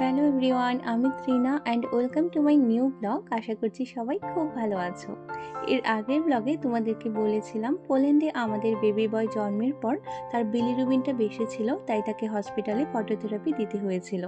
Hello everyone, আমি Trina and welcome to my new blog আশা করছি সবাই খুব ভালো আছো। এর আগের ব্লগে তোমাদেরকে বলেছিলাম পোল্যান্ডে আমাদের বেবি বয় জন্মের পর তার বিলিরুবিনটা বেশি ছিল, তাই তাকে হসপিটালে ফটোথেরাপি দিতে হয়েছিল।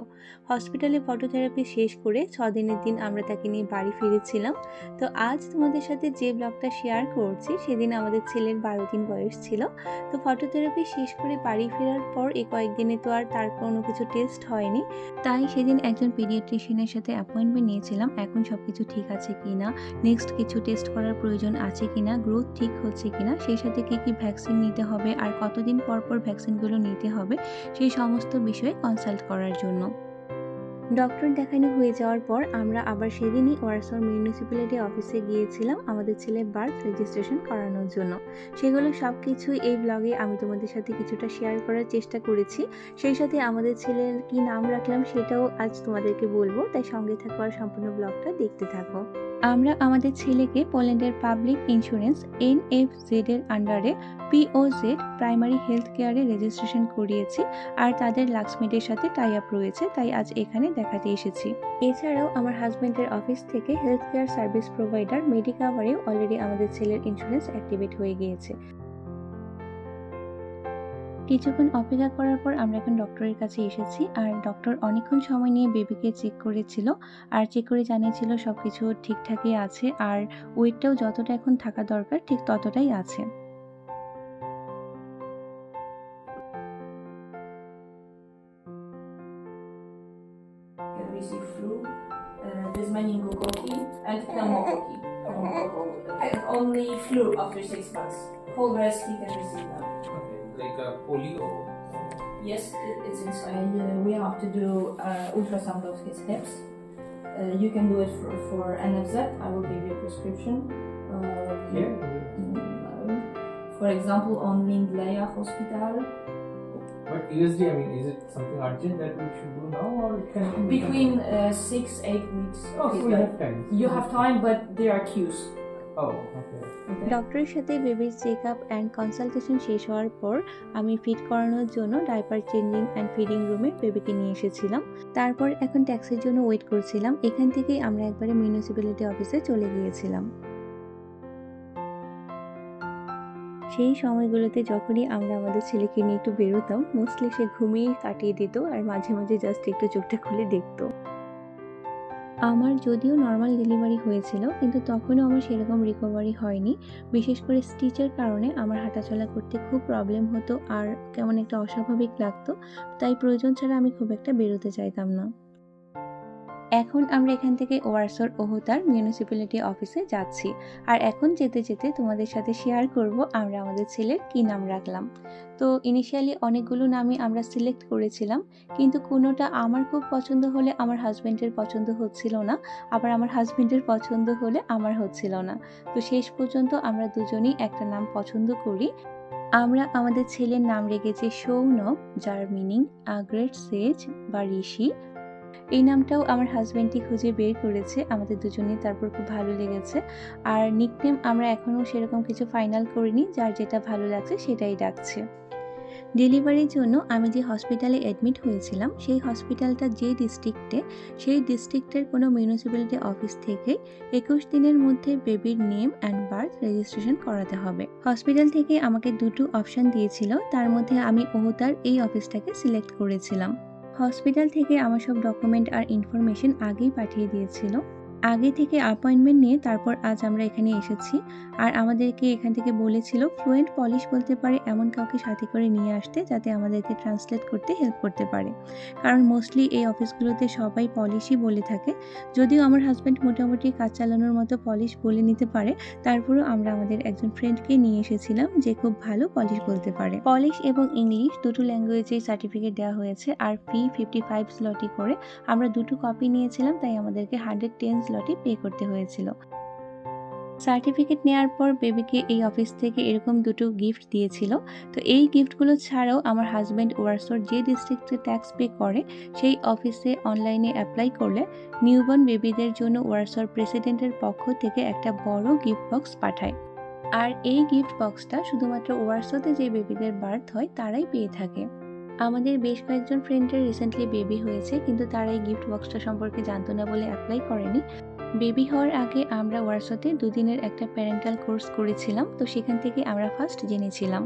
হসপিটালে ফটোথেরাপি শেষ করে ছ দিনের দিন আমরা তাকে নিয়ে বাড়ি ফিরেছিলাম। তো আজ তোমাদের সাথে যে ব্লগটা শেয়ার করছি, সেদিন আমাদের ছেলের বারো দিন বয়স ছিল। তো ফটোথেরাপি শেষ করে বাড়ি ফেরার পর এই কয়েকদিনে তো আর তার কোনো কিছু টেস্ট হয়নি। তাই সেদিন একজন পিডিয়াট্রিশিয়ানের সাথে অ্যাপয়েন্টমেন্ট নিয়েছিলাম, এখন সব কিছু ঠিক আছে কি না নেক্সট কিছু টেস্ট করার প্রয়োজন আছে কি না গ্রোথ ঠিক হচ্ছে কি না সেই সাথে কী কী ভ্যাকসিন নিতে হবে, আর কতদিন পর পর ভ্যাকসিনগুলো নিতে হবে, সেই সমস্ত বিষয়ে কনসাল্ট করার জন্য। ডক্টর দেখানো হয়ে যাওয়ার পর আমরা আবার সেদিনই ওয়ারসর মিউনিসিপ্যালিটি অফিসে গিয়েছিলাম আমাদের ছেলে বার্থ রেজিস্ট্রেশন করানোর জন্য। সেগুলো সব কিছুই এই ব্লগে আমি তোমাদের সাথে কিছুটা শেয়ার করার চেষ্টা করেছি। সেই সাথে আমাদের ছেলের কি নাম রাখলাম সেটাও আজ তোমাদেরকে বলব, তাই সঙ্গে থাকো আর সম্পূর্ণ ব্লগটা দেখতে থাকো। আমরা আমাদের ছেলেকে পোল্যান্ডের public insurance N F Z এর আন্ডারে পিওজেড প্রাইমারি হেলথ কেয়ারে রেজিস্ট্রেশন করিয়েছি, আর তাদের লাক্সমিটের সাথে টাই আপ রয়েছে, তাই আজ এখানে দেখাতে এসেছি। এছাড়াও আমার হাজবেন্ডের অফিস থেকে হেলথ কেয়ার সার্ভিস প্রোভাইডার মেডিকাভারেও অলরেডি আমাদের ছেলের ইন্স্যুরেন্স অ্যাক্টিভেট হয়ে গিয়েছে। কিছুক্ষণ অপেক্ষা করার পর আমরা এখন ডক্টরের কাছে এসেছি আর ডক্টর অনেকক্ষণ সময় নিয়ে বেবিকে চেক করেছিল আর চেক করে জানিয়েছিল সব কিছু ঠিকঠাকই আছে আর ওয়েটটাও যতটা এখন থাকা দরকার ঠিক ততটাই আছে। Flu, uh, there's meningococci and. Pneumococcal. And only flu after six months. Whole rest he can receive now. Okay, like a polio. Yes, it, it's inside. Uh, we have to do uh, ultrasound of his hips. Uh, you can do it for, for NFZ. I will give you a prescription. Uh, Here. For example, on Lindleia Hospital, But usually, I mean, is it something urgent that we should do now, or it can we between uh, six eight weeks. Oh, so we have time. you have time, but there are queues. Oh, okay. Okay. ডক্টরের সাথে বেবির check up and consultation শেষ হওয়ার পর আমি fit করানোর জন্য diaper changing and feeding রুমে বেবিকে নিয়ে এসেছিলাম তারপর এখন ট্যাক্সির জন্য ওয়েট করছিলাম এখান থেকেই আমরা একবারে মিউনিসিপ্যালিটি অফিসে চলে গিয়েছিলাম সেই সময়গুলোতে যখনই আমরা আমাদের ছেলেকে নিয়ে একটু বেরোতাম মোস্টলি সে ঘুমিয়ে কাটিয়ে দিত আর মাঝে মাঝে জাস্ট একটু চোখটা খুলে দেখতো। আমার যদিও নর্মাল ডেলিভারি হয়েছিল, কিন্তু তখনও আমার সেরকম রিকভারি হয়নি। বিশেষ করে স্টিচের কারণে আমার হাঁটাচলা করতে খুব প্রবলেম হতো আর কেমন একটা অস্বাভাবিক লাগতো, তাই প্রয়োজন ছাড়া আমি খুব একটা বেরোতে চাইতাম না। এখন আমরা এখান থেকে ওয়ারসর ওহতার মিউনিসিপ্যালিটি অফিসে যাচ্ছি। আর এখন যেতে যেতে তোমাদের সাথে শেয়ার করব আমরা আমাদের ছেলের কী নাম রাখলাম। তো ইনিশিয়ালি অনেকগুলো নামই আমরা সিলেক্ট করেছিলাম, কিন্তু কোনোটা আমার খুব পছন্দ হলে আমার হাজব্যান্ডের পছন্দ হচ্ছিল না, আবার আমার হাজবেন্ডের পছন্দ হলে আমার হচ্ছিল না। তো শেষ পর্যন্ত আমরা দুজনেই একটা নাম পছন্দ করি। আমরা আমাদের ছেলের নাম রেখেছি সৌনক, যার মিনিং গ্রেট সেজ বা ঋষি। এই নামটাও আমার হাজব্যান্ডটি খুঁজে বের করেছে, আমাদের দুজনেই তারপর খুব ভালো লেগেছে। আর নিকনেম আমরা এখনও সেরকম কিছু ফাইনাল করিনি, যার যেটা ভালো লাগছে সেটাই ডাকছে। ডেলিভারির জন্য আমি যে হসপিটালে অ্যাডমিট হয়েছিলাম, সেই হসপিটালটা যে ডিস্ট্রিক্টে সেই ডিস্ট্রিক্টের কোনো মিউনিসিপ্যালিটি অফিস থেকে একুশ দিনের মধ্যে বেবির নেম অ্যান্ড বার্থ রেজিস্ট্রেশন করাতে হবে। হসপিটাল থেকে আমাকে দুটো অপশন দিয়েছিল, তার মধ্যে আমি ওহতার এই অফিসটাকে সিলেক্ট করেছিলাম। হসপিটাল থেকে আমার সব ডকুমেন্ট আর ইনফরমেশন আগেই পাঠিয়ে দিয়েছিল। আগে থেকে অ্যাপয়েন্টমেন্ট নিয়ে তারপর আজ আমরা এখানে এসেছি। আর আমাদেরকে এখান থেকে বলেছিল ফ্লুয়েন্ট পলিশ বলতে পারে এমন কাউকে সাথে করে নিয়ে আসতে, যাতে আমাদেরকে ট্রান্সলেট করতে হেল্প করতে পারে। কারণ মোস্টলি এই অফিসগুলোতে সবাই পলিশই বলে থাকে। যদিও আমার হাজব্যান্ড মোটামুটি কাজ চালানোর মতো পলিশ বলে নিতে পারে, তারপরেও আমরা আমাদের একজন ফ্রেন্ডকে নিয়ে এসেছিলাম, যে খুব ভালো পলিশ বলতে পারে। পলিশ এবং ইংলিশ দুটো ল্যাঙ্গুয়েজে সার্টিফিকেট দেওয়া হয়েছে, আর ফি ফিফটি ফাইভ স্লটি করে। আমরা দুটো কপি নিয়েছিলাম, তাই আমাদেরকে হান্ড্রেড টেন স্লটি পে করতে হয়েছিল। সার্টিফিকেট নেওয়ার পর বেবিকে এই অফিস থেকে এরকম দুটো গিফট দিয়েছিল। তো এই গিফটগুলো ছাড়াও আমার হাজব্যান্ড ওয়ারসোর যে ডিস্ট্রিক্টে ট্যাক্স পে করে, সেই অফিসে অনলাইনে অ্যাপ্লাই করলে নিউবর্ন বেবিদের জন্য ওয়ারসোর প্রেসিডেন্টের পক্ষ থেকে একটা বড় গিফট বক্স পাঠায়। আর এই গিফট বক্সটা শুধুমাত্র ওয়ারসোতে যে বেবিদের বার্থ হয়, তারাই পেয়ে থাকে। আমাদের বেশ কয়েকজন ফ্রেন্ডের রিসেন্টলি বেবি হয়েছে, কিন্তু তারা এই গিফট বক্সটা সম্পর্কে জানতো না বলে অ্যাপ্লাই করেনি। বেবি হওয়ার আগে আমরা ওয়ার্সতে দুদিনের একটা প্যারেন্টাল কোর্স করেছিলাম, তো সেখান থেকে আমরা ফার্স্ট জেনেছিলাম।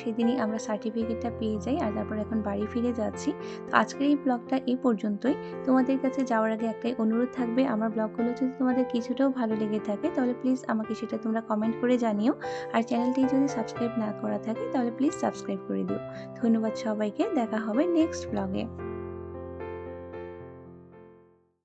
সেদিনই আমরা সার্টিফিকেটটা পেয়ে যাই আর তারপর এখন বাড়ি ফিরে যাচ্ছি। তো আজকের এই ব্লগটা এই পর্যন্তই। তোমাদের কাছে যাওয়ার আগে একটাই অনুরোধ থাকবে, আমার ব্লগগুলো যদি তোমাদের কিছুটাও ভালো লেগে থাকে তাহলে প্লিজ আমাকে সেটা তোমরা কমেন্ট করে জানিও। আর চ্যানেলটি যদি সাবস্ক্রাইব না করা থাকে তাহলে প্লিজ সাবস্ক্রাইব করে দিও। ধন্যবাদ সবাইকে, দেখা হবে নেক্সট ব্লগে